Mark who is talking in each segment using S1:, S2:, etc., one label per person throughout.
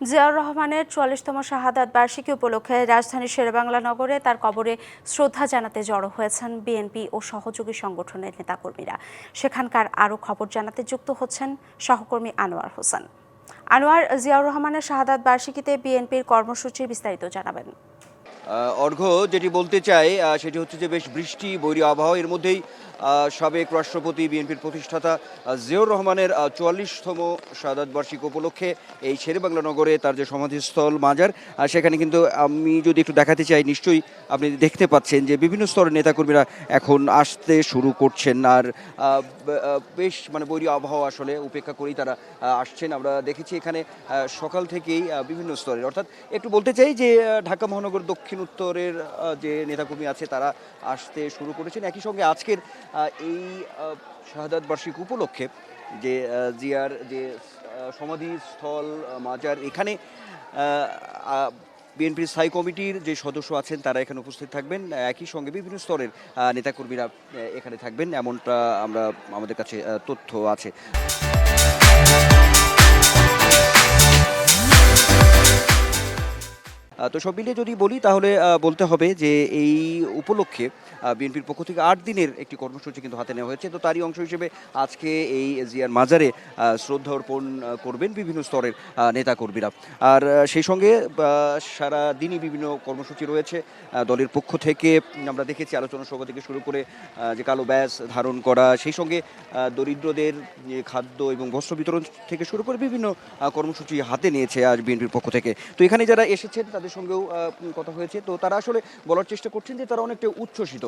S1: জিয়াউর রহমানের চুয়াল্লিশতম শাহাদাত বার্ষিকী উপলক্ষে রাজধানীর শেরেবাংলা নগরে তার কবরে শ্রদ্ধা জানাতে জড়ো হয়েছেন বিএনপি ও সহযোগী সংগঠনের নেতাকর্মীরা। সেখানকার আরও খবর জানাতে যুক্ত হচ্ছেন সহকর্মী আনোয়ার হোসেন। আনোয়ার, জিয়াউর রহমানের শাহাদাত বার্ষিকীতে বিএনপির কর্মসূচি বিস্তারিত জানাবেন।
S2: অর্ঘ্য যেটি বলতে চাই সেটি হচ্ছে যে বেশ বৃষ্টি, বৈরী আবহাওয়া, এর মধ্যেই সাবেক রাষ্ট্রপতি বিএনপির প্রতিষ্ঠাতা আহ, জিয়াউর রহমানের চুয়াল্লিশতম শাহাদ বার্ষিক উপলক্ষে এই শেরেবাংলা নগরে তার যে সমাধিস্থল মাজার সেখানে কিন্তু আমি যদি একটু দেখাতে চাই নিশ্চয়ই আপনি দেখতে পাচ্ছেন যে বিভিন্ন স্তরের নেতাকর্মীরা এখন আসতে শুরু করছেন। আর বেশ মানে বৈরী আবহাওয়া আসলে উপেক্ষা করেই তারা আসছেন। আমরা দেখেছি এখানে সকাল থেকেই বিভিন্ন স্তরের। অর্থাৎ একটু বলতে চাই যে ঢাকা মহানগর দক্ষিণ উত্তরের যে নেতাকর্মী আছে তারা আসতে শুরু করেছেন। একই সঙ্গে আজকের এই শাহাদ বার্ষিক উপলক্ষে যে জিয়ার যে সমাধিস্থল মাজার, এখানে বিএনপির স্থায়ী কমিটির যে সদস্য আছেন, তারা এখানে উপস্থিত থাকবেন। একই সঙ্গে বিভিন্ন স্তরের নেতাকর্মীরা এখানে থাকবেন। এমনটা আমরা, আমাদের কাছে তথ্য আছে। তো সব মিলিয়ে যদি বলি তাহলে বলতে হবে যে এই উপলক্ষে বিএনপির পক্ষ থেকে আট দিনের একটি কর্মসূচি কিন্তু হাতে নেওয়া হয়েছে। তো তারই অংশ হিসেবে আজকে এই জিয়ার মাজারে শ্রদ্ধা অর্পণ করবেন বিভিন্ন স্তরের নেতাকর্মীরা। আর সেই সঙ্গে সারা দিনই বিভিন্ন কর্মসূচি রয়েছে দলের পক্ষ থেকে। আমরা দেখেছি আলোচনা সভা থেকে শুরু করে যে কালো ব্যাস ধারণ করা, সেই সঙ্গে দরিদ্রদের খাদ্য এবং বস্ত্র বিতরণ থেকে শুরু করে বিভিন্ন কর্মসূচি হাতে নিয়েছে আজ বিএনপির পক্ষ থেকে। তো এখানে যারা এসেছেন, তাদের সঙ্গেও কথা হয়েছে। তো তারা আসলে বলার চেষ্টা করছেন যে তারা অনেকটা উচ্ছ্বসিত।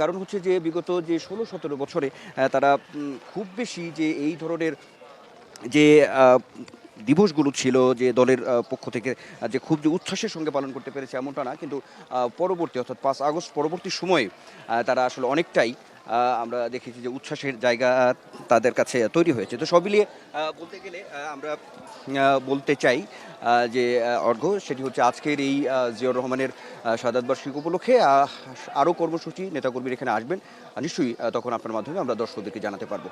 S2: কারণ হচ্ছে যে বিগত যে ষোলো, সতেরো বছরে তারা খুব বেশি যে এই ধরনের যে দিবসগুলো ছিল যে দলের পক্ষ থেকে, যে খুব যে উচ্ছ্বাসের সঙ্গে পালন করতে পেরেছে এমনটা না। কিন্তু পরবর্তী অর্থাৎ পাঁচ আগস্ট পরবর্তী সময়ে তারা আসলে অনেকটাই আমরা দেখেছি যে উচ্ছ্বাসের জায়গা তাদের কাছে তৈরি হয়েছে। তো সব মিলিয়ে বলতে গেলে আমরা বলতে চাই যে অর্ঘ্য, সেটি হচ্ছে আজকের এই জিয়াউর রহমানের সাদাত বার্ষিক উপলক্ষে আরও কর্মসূচি নেতাকর্মীর এখানে আসবেন। নিশ্চয়ই তখন আপনার মাধ্যমে আমরা দর্শকদেরকে জানাতে পারব।